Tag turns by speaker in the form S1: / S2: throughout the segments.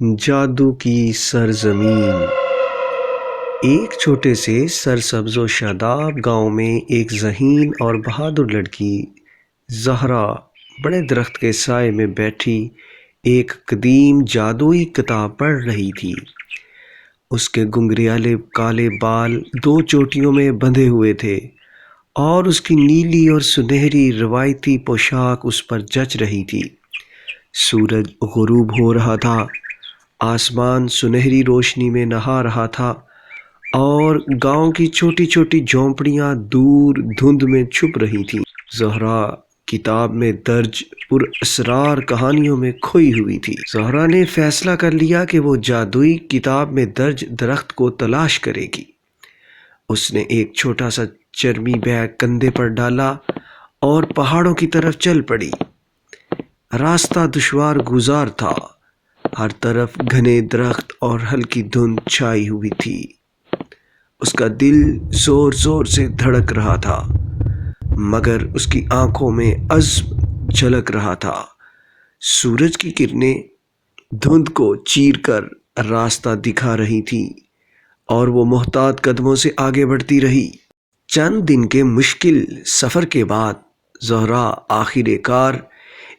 S1: جادو کی سرزمین۔ ایک چھوٹے سے سرسبز و شاداب گاؤں میں ایک ذہین اور بہادر لڑکی زہرا بڑے درخت کے سائے میں بیٹھی ایک قدیم جادوئی کتاب پڑھ رہی تھی۔ اس کے گنگریالے کالے بال دو چوٹیوں میں بندھے ہوئے تھے اور اس کی نیلی اور سنہری روایتی پوشاک اس پر جچ رہی تھی۔ سورج غروب ہو رہا تھا۔ آسمان سنہری روشنی میں نہا رہا تھا اور گاؤں کی چھوٹی چھوٹی جھونپڑیاں دور دھند میں چھپ رہی تھیں۔ زہرا کتاب میں درج پر اسرار کہانیوں میں کھوئی ہوئی تھی۔ زہرا نے فیصلہ کر لیا کہ وہ جادوئی کتاب میں درج درخت کو تلاش کرے گی۔ اس نے ایک چھوٹا سا چرمی بیگ کندھے پر ڈالا اور پہاڑوں کی طرف چل پڑی۔ راستہ دشوار گزار تھا۔ ہر طرف گھنے درخت اور ہلکی دھند چھائی ہوئی تھی۔ اس کا دل زور زور سے دھڑک رہا تھا، مگر اس کی آنکھوں میں عزم جھلک رہا تھا۔ سورج کی کرنیں دھند کو چیر کر راستہ دکھا رہی تھی اور وہ محتاط قدموں سے آگے بڑھتی رہی۔ چند دن کے مشکل سفر کے بعد زہرا آخر کار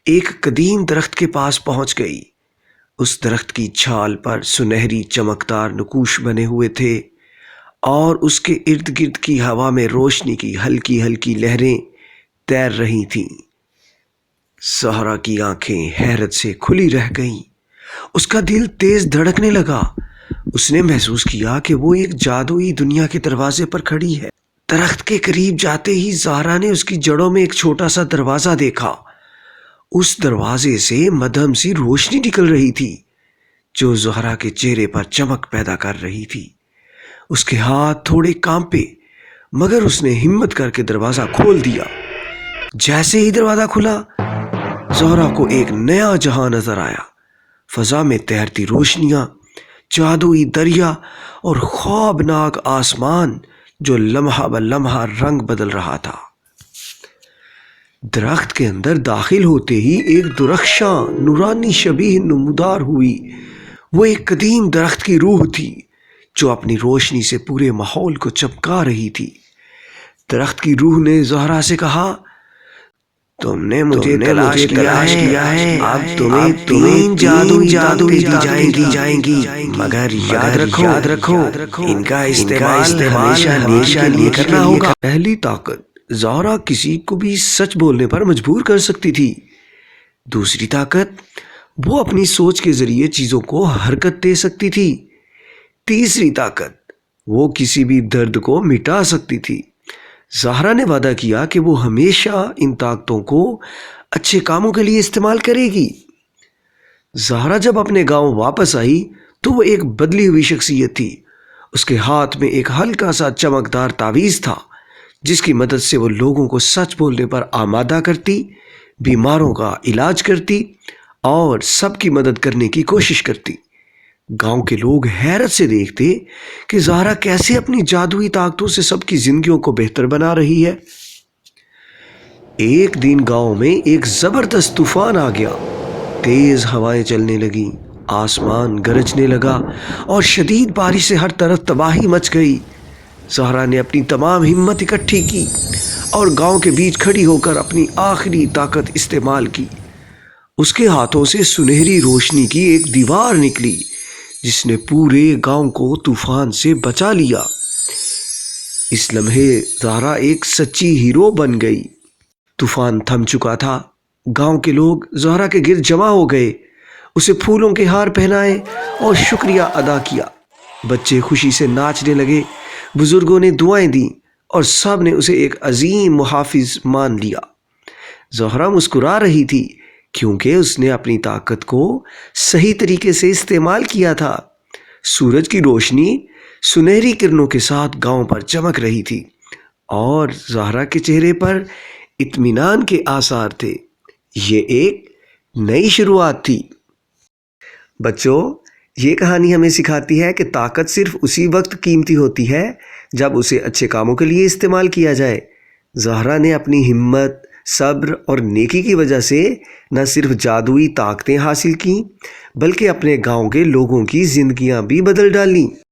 S1: ایک قدیم درخت کے پاس پہنچ گئی۔ اس درخت کی چھال پر سنہری چمکدار نکوش بنے ہوئے تھے اور اس کے ارد گرد کی ہوا میں روشنی کی ہلکی ہلکی لہریں تیر رہی تھیں۔ سہرا کی آنکھیں حیرت سے کھلی رہ گئیں۔ اس کا دل تیز دھڑکنے لگا۔ اس نے محسوس کیا کہ وہ ایک جادوئی دنیا کے دروازے پر کھڑی ہے۔ درخت کے قریب جاتے ہی زہرا نے اس کی جڑوں میں ایک چھوٹا سا دروازہ دیکھا۔ اس دروازے سے مدھم سی روشنی نکل رہی تھی، جو زہرا کے چہرے پر چمک پیدا کر رہی تھی۔ اس کے ہاتھ تھوڑے کانپے، مگر اس نے ہمت کر کے دروازہ کھول دیا۔ جیسے ہی دروازہ کھلا، زہرا کو ایک نیا جہاں نظر آیا۔ فضا میں تیرتی روشنیاں، جادوئی دریا اور خوابناک آسمان جو لمحہ ب لمحہ رنگ بدل رہا تھا۔ درخت کے اندر داخل ہوتے ہی ایک درخشاں نورانی شبیہ نمودار ہوئی۔ وہ ایک قدیم درخت کی روح تھی جو اپنی روشنی سے پورے ماحول کو چپکا رہی تھی۔ درخت کی روح نے زہرا سے کہا تم نے مجھے تلاش کیا ہے اب تمہیں تین جادو جادو دی جائیں گی۔ جائیں گی۔ مگر یاد رکھو یاد رکھو ان کا استعمال ہمیشہ ہمیشہ لیے کرنا ہوگا۔ پہلی طاقت۔ زہرا کسی کو بھی سچ بولنے پر مجبور کر سکتی تھی۔ دوسری طاقت، وہ اپنی سوچ کے ذریعے چیزوں کو حرکت دے سکتی تھی۔ تیسری طاقت، وہ کسی بھی درد کو مٹا سکتی تھی۔ زہرا نے وعدہ کیا کہ وہ ہمیشہ ان طاقتوں کو اچھے کاموں کے لیے استعمال کرے گی۔ زہرا جب اپنے گاؤں واپس آئی تو وہ ایک بدلی ہوئی شخصیت تھی۔ اس کے ہاتھ میں ایک ہلکا سا چمکدار تعویذ تھا۔ جس کی مدد سے وہ لوگوں کو سچ بولنے پر آمادہ کرتی، بیماروں کا علاج کرتی اور سب کی مدد کرنے کی کوشش کرتی۔ گاؤں کے لوگ حیرت سے دیکھتے کہ زہرا کیسے اپنی جادوئی طاقتوں سے سب کی زندگیوں کو بہتر بنا رہی ہے۔ ایک دن گاؤں میں ایک زبردست طوفان آ گیا۔ تیز ہوائیں چلنے لگیں، آسمان گرجنے لگا اور شدید بارش سے ہر طرف تباہی مچ گئی۔ زہرا نے اپنی تمام ہمت اکٹھی کی اور گاؤں کے بیچ کھڑی ہو کر اپنی آخری طاقت استعمال کی۔ اس کے ہاتھوں سے سنہری روشنی کی ایک دیوار نکلی، جس نے پورے گاؤں کو طوفان سے بچا لیا۔ اس لمحے زہرا ایک سچی ہیرو بن گئی۔ طوفان تھم چکا تھا۔ گاؤں کے لوگ زہرا کے گرد جمع ہو گئے۔ اسے پھولوں کے ہار پہنائے اور شکریہ ادا کیا۔ بچے خوشی سے ناچنے لگے۔ بزرگوں نے دعائیں دیں اور سب نے اسے ایک عظیم محافظ مان لیا۔ زہرا مسکرا رہی تھی کیونکہ اس نے اپنی طاقت کو صحیح طریقے سے استعمال کیا تھا۔ سورج کی روشنی سنہری کرنوں کے ساتھ گاؤں پر چمک رہی تھی اور زہرا کے چہرے پر اطمینان کے آثار تھے۔ یہ ایک نئی شروعات تھی۔ بچوں یہ کہانی ہمیں سکھاتی ہے کہ طاقت صرف اسی وقت قیمتی ہوتی ہے جب اسے اچھے کاموں کے لیے استعمال کیا جائے۔ زہرا نے اپنی ہمت، صبر اور نیکی کی وجہ سے نہ صرف جادوئی طاقتیں حاصل کیں، بلکہ اپنے گاؤں کے لوگوں کی زندگیاں بھی بدل ڈالیں